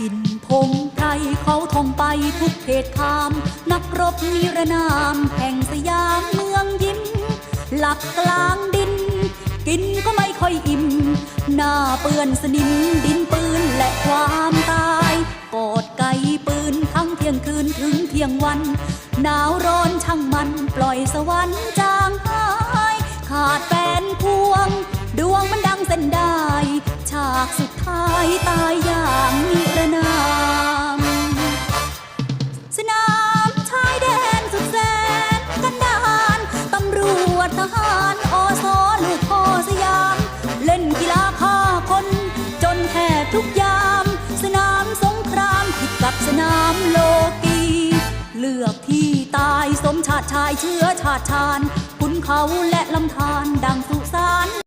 ถิ่นพงไพรเขาท่องไปทุกเขตคาม นักรบนิรนามแห่งสยามเมืองยิ้ม หลักกลางดิน กินก็ไม่ค่อยอิ่ม หน้าเปื้อนสนิมดินปืนและความตายกอดไก่ปืนทั้งเที่ยงคืนถึงเที่ยงวัน หนาวร้อนช่างมันปล่อยสวรรค์จางหาย ขาดแฟนพวง ดวงมันดังเส้นได้ ฉากสุดท้ายตา สนามโลกี เลือกที่ตายสมชาติชายเชื้อชาติชานคุณเขาและลำธารดังสุสาน